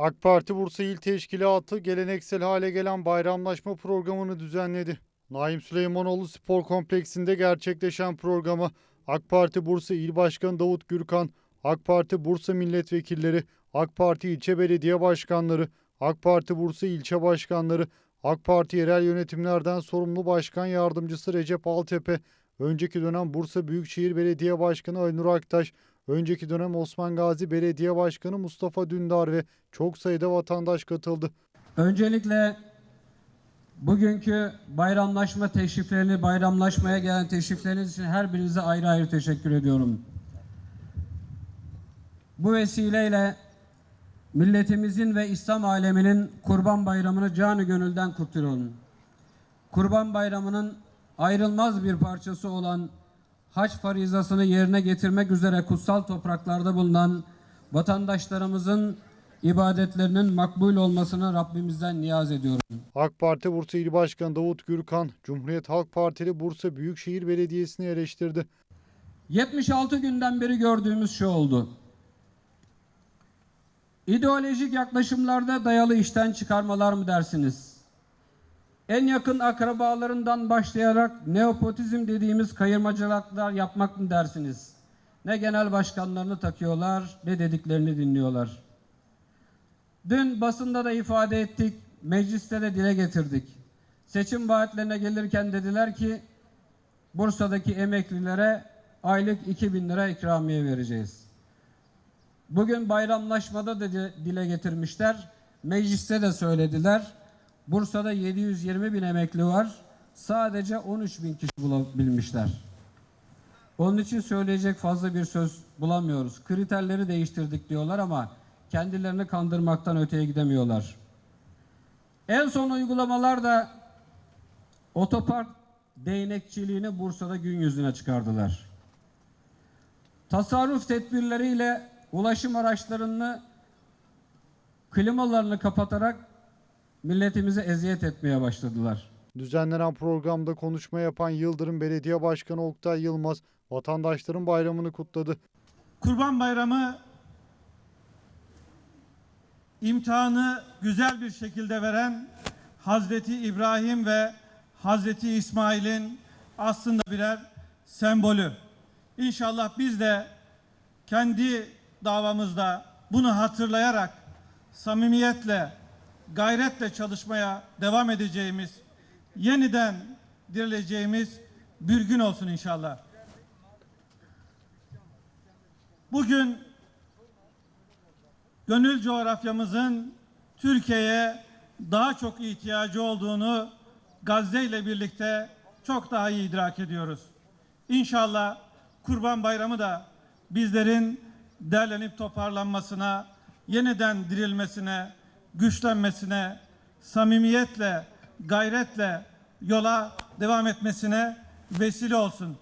AK Parti Bursa İl Teşkilatı geleneksel hale gelen bayramlaşma programını düzenledi. Naim Süleymanoğlu Spor Kompleksinde gerçekleşen programı AK Parti Bursa İl Başkanı Davut Gürkan, AK Parti Bursa Milletvekilleri, AK Parti İlçe Belediye Başkanları, AK Parti Bursa İlçe Başkanları, AK Parti yerel yönetimlerden sorumlu Başkan Yardımcısı Recep Altepe, önceki dönem Bursa Büyükşehir Belediye Başkanı Aynur Aktaş, önceki dönem Osman Gazi Belediye Başkanı Mustafa Dündar ve çok sayıda vatandaş katıldı. Öncelikle bugünkü bayramlaşma teşriflerini, bayramlaşmaya gelen teşrifleriniz için her birinize ayrı ayrı teşekkür ediyorum. Bu vesileyle milletimizin ve İslam aleminin Kurban Bayramı'nı canı gönülden kutluyorum. Kurban Bayramı'nın ayrılmaz bir parçası olan hac farizasını yerine getirmek üzere kutsal topraklarda bulunan vatandaşlarımızın ibadetlerinin makbul olmasını Rabbimizden niyaz ediyorum. AK Parti Bursa İl Başkanı Davut Gürkan, Cumhuriyet Halk Partili Bursa Büyükşehir Belediyesi'ni eleştirdi. 76 günden beri gördüğümüz şu oldu. İdeolojik yaklaşımlarda dayalı işten çıkarmalar mı dersiniz? En yakın akrabalarından başlayarak neopotizm dediğimiz kayırmacılıklar yapmak mı dersiniz? Ne genel başkanlarını takıyorlar ne dediklerini dinliyorlar. Dün basında da ifade ettik, mecliste de dile getirdik. Seçim vaatlerine gelirken dediler ki Bursa'daki emeklilere aylık 2000 lira ikramiye vereceğiz. Bugün bayramlaşmada da di- dile getirmişler. Mecliste de söylediler. Bursa'da 720 bin emekli var. Sadece 13 bin kişi bulabilmişler. Onun için söyleyecek fazla bir söz bulamıyoruz. Kriterleri değiştirdik diyorlar ama kendilerini kandırmaktan öteye gidemiyorlar. En son uygulamalar da otopark değnekçiliğini Bursa'da gün yüzüne çıkardılar. Tasarruf tedbirleriyle ulaşım araçlarını klimalarını kapatarak milletimize eziyet etmeye başladılar. Düzenlenen programda konuşma yapan Yıldırım Belediye Başkanı Oktay Yılmaz, vatandaşların bayramını kutladı. Kurban Bayramı imtihanı güzel bir şekilde veren Hazreti İbrahim ve Hazreti İsmail'in aslında birer sembolü. İnşallah biz de kendi davamızda bunu hatırlayarak samimiyetle, gayretle çalışmaya devam edeceğimiz, yeniden dirileceğimiz bir gün olsun inşallah. Bugün gönül coğrafyamızın Türkiye'ye daha çok ihtiyacı olduğunu Gazze ile birlikte çok daha iyi idrak ediyoruz. İnşallah Kurban Bayramı da bizlerin derlenip toparlanmasına, yeniden dirilmesine, güçlenmesine, samimiyetle, gayretle yola devam etmesine vesile olsun.